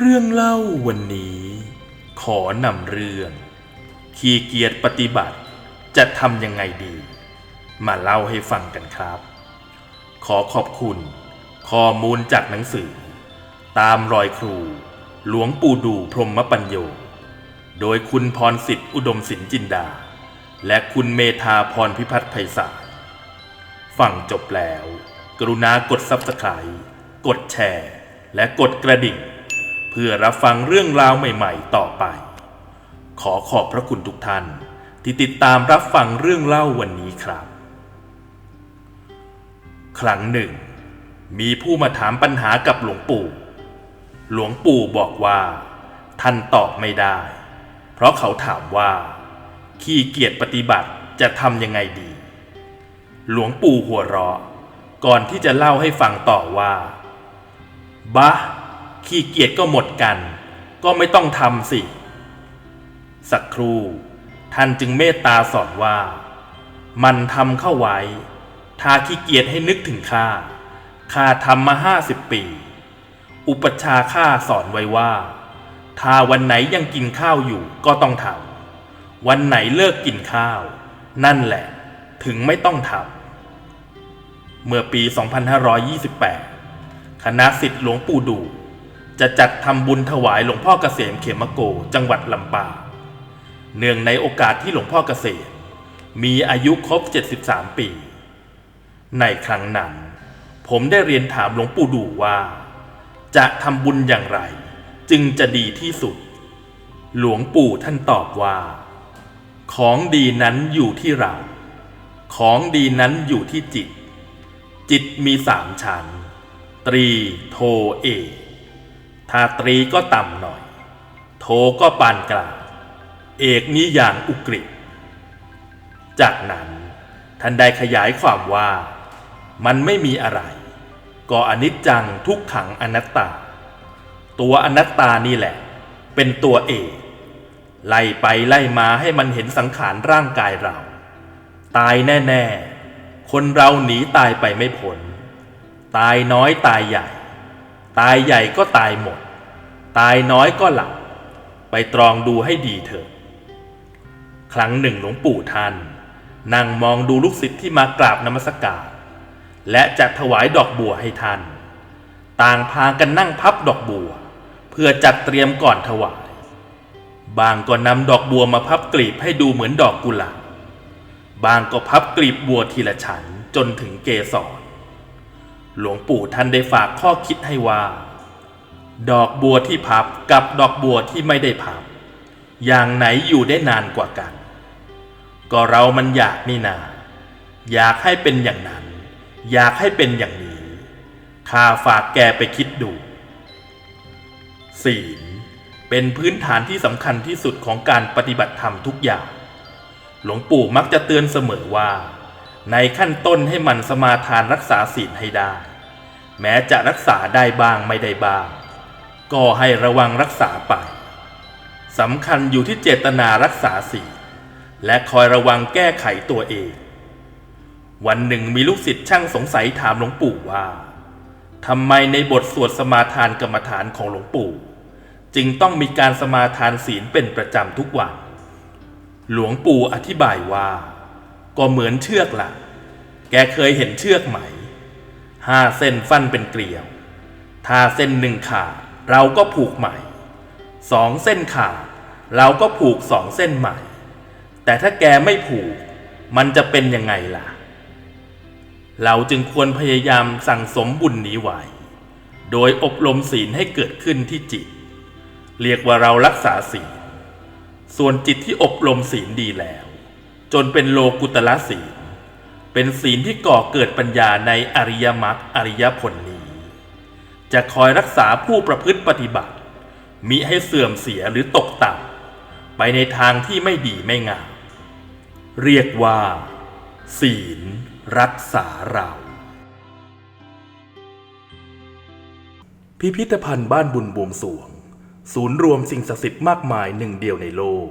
เรื่องเล่าวันนี้ ขอนำเรื่อง ขี้เกียจปฏิบัติจะทำยังไงดี มาเล่าให้ฟังกันครับ ขอขอบคุณ ข้อมูลจากหนังสือ ตามรอยครู หลวงปู่ดูพรหมปัญโย โดยคุณพรสิทธิ์อุดมสินจินดา และคุณเมธาพรพิพัฒน์ไพศาลฟังจบแล้ว กรุณากด Subscribe กดแชร์ และกดกระดิ่ง เพื่อรับฟังเรื่องราวใหม่ ๆ ต่อไป ขอขอบพระคุณทุกท่านที่ติดตามรับฟังเรื่องเล่าวันนี้ครับ ครั้งหนึ่ง มีผู้มาถามปัญหากับหลวงปู่ หลวงปู่บอกว่า ท่านตอบไม่ได้ เพราะเขาถามว่า ขี้เกียจปฏิบัติจะทำยังไงดี หลวงปู่หัวเราะ ก่อนที่จะเล่าให้ฟังต่อว่า บะ ขี้เกียจก็หมดกัน ก็ไม่ต้องทำสิ สักครู่ท่านจึงเมตตาสอนว่า มันทำเข้าไว้ถ้าขี้เกียจให้นึกถึงข้าข้าทำมาห้าสิบปี อุปชาข้าสอนไว้ว่า ถ้าวันไหนยังกินข้าวอยู่ก็ต้องทำวันไหนเลิกกินข้าว นั่นแหละ ถึงไม่ต้องทำเมื่อปี 2528 คณะสิทธิ์หลวงปู่ดู จะจัดทำบุญถวายหลวงพ่อเกษมเขมโก จังหวัดลำปางเนื่องในโอกาสที่หลวงพ่อเกษมมีอายุครบ 73 ปี ในครั้งนั้น ผมได้เรียนถามหลวงปู่ดูว่า จะทำบุญอย่างไร จึงจะดีที่สุด หลวงปู่ท่านตอบว่า ของดีนั้นอยู่ที่เรา ของดีนั้นอยู่ที่จิต จิตมีสามชั้น ตรีโทเอก ถ้าตรีก็ต่ำหน่อย โทก็ปานกลาง เอกนี้อย่างอุกฤษจากนั้นท่านได้ขยายความว่า มันไม่มีอะไร ก็อนิจจังทุกขังอนัตตา ตัวอนัตตานี่แหละ เป็นตัวเอกไล่ไปไล่มาให้มันเห็นสังขารร่างกายเรา ตายแน่ ๆ คนเราหนีตายไปไม่พ้นตายน้อยตายใหญ่ ตายใหญ่ก็ตายหมด ตายน้อยก็หลับ ไปตรองดูให้ดีเถอะ ครั้งหนึ่งหลวงปู่ท่านนั่งมองดูลูกศิษย์ที่มากราบนมัสการ และจะถวายดอกบัวให้ท่าน ต่างพากันนั่งพับดอกบัว เพื่อจัดเตรียมก่อนถวาย บางก็นำดอกบัวมาพับกลีบให้ดูเหมือนดอกกุหลาบบางก็พับกลีบบัวทีละชั้นจนถึงเกสร หลวงปู่ท่านได้ฝากข้อคิดให้ว่า ดอกบัวที่พับกับดอกบัวที่ไม่ได้พับ อย่างไหนอยู่ได้นานกว่ากัน ก็เรามันอยากนี่นา อยากให้เป็นอย่างนั้น อยากให้เป็นอย่างนี้ข้าฝากแกไปคิดดู ศีลเป็นพื้นฐานที่สำคัญที่สุดของการปฏิบัติธรรมทุกอย่าง หลวงปู่มักจะเตือนเสมอว่า ในขั้นต้นให้มันสมาทานรักษาศีลให้ได้ แม้จะรักษาได้บ้างไม่ได้บ้าง ก็ให้ระวังรักษาไปสำคัญอยู่ที่เจตนารักษาศีลและคอยระวังแก้ไขตัวเอง วันหนึ่งมีลูกศิษย์ช่างสงสัยถามหลวงปู่ว่าทำไมในบทสวดสมาทานกรรมฐานของหลวงปู่ จึงต้องมีการสมาทานศีลเป็นประจำทุกวัน หลวงปู่อธิบายว่า ก็เหมือนเชือกละ่ะแกเคยเห็นเชือกไหม ห้าเส้นฟันเป็นเกลียว ถ้าเส้นหนึ่งขาดเราก็ผูกใหม่ สองเส้นขาดเราก็ผูกสองเส้นใหม่ แต่ถ้าแกไม่ผูก มันจะเป็นยังไงล่ะ เราจึงควรพยายามสั่งสมบุญนี้ไว้ โดยอบรมศีลให้เกิดขึ้นที่จิต เรียกว่าเรารักษาศีล ส่วนจิตที่อบรมศีลดีแล้ว จนเป็นโลกุตละศีล เป็นศีลที่ก่อเกิดปัญญาในอริยมรรคอริยผลนี้ จะคอยรักษาผู้ประพฤติปฏิบัติ มิให้เสื่อมเสียหรือตกต่ำไปในทางที่ไม่ดีไม่งาม เรียกว่า ศีล รักษาเราพิพิธภัณฑ์บ้านบุญบวงสวง ศูนย์รวมสิ่งศักดิ์สิทธิ์มากมายหนึ่งเดียวในโลก